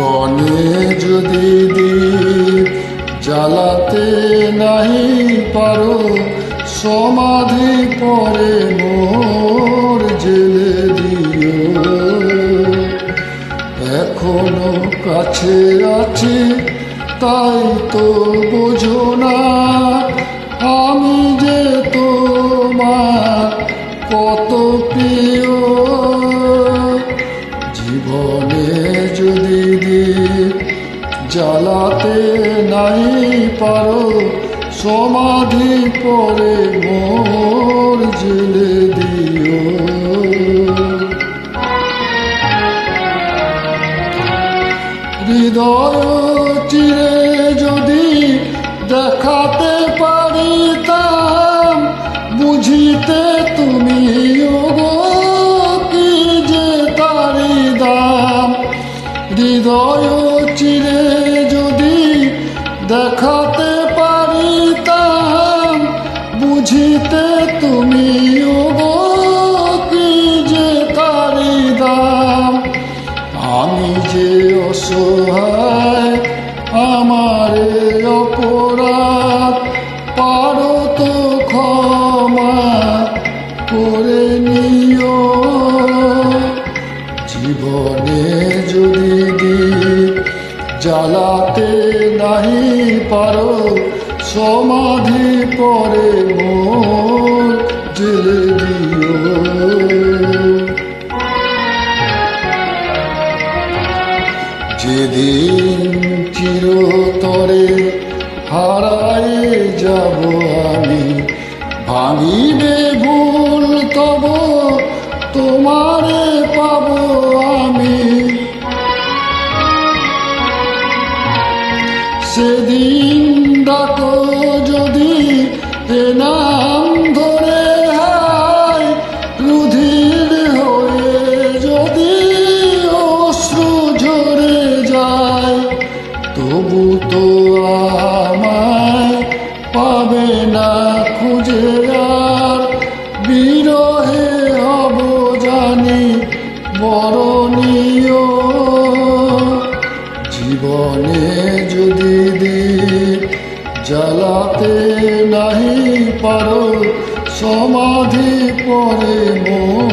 জীবনে যদি জ্বালাতে নাই পারো, সমাধি পরে মোর জেলে দিও। এখনও কাছে আছি, তাই তো বোঝো না আমি যে তোমার কত প্রিয়। জীবনে জ্বালাতে নাই পারো, সমাধি পরে মোর জেলে দিও। হৃদয় চিরে যদি দেখাতে পারিতাম, বুঝিতে তুমি কি যে তারি দাম। হৃদয় বুঝিতে তুমি যে তারি দাম? আমি যে অসহায়, আমার অপরাধ, পারো তো ক্ষমা করে নিও। জীবনে যদি জ্বালাতে নাহি পারো সমাধি পরে মোর জেলে দিও। যেদিন চিরতরে হারায় যাব আমি, ভাঙিবে ভুল তব তোমারে পাব আমি। তবু তো আমায় পাবে না খুঁজে আর। বিরহে হব জানি, বরণীয়। জীবনে যদি জ্বালাতে নাহি পারো, সমাধি পরে মোর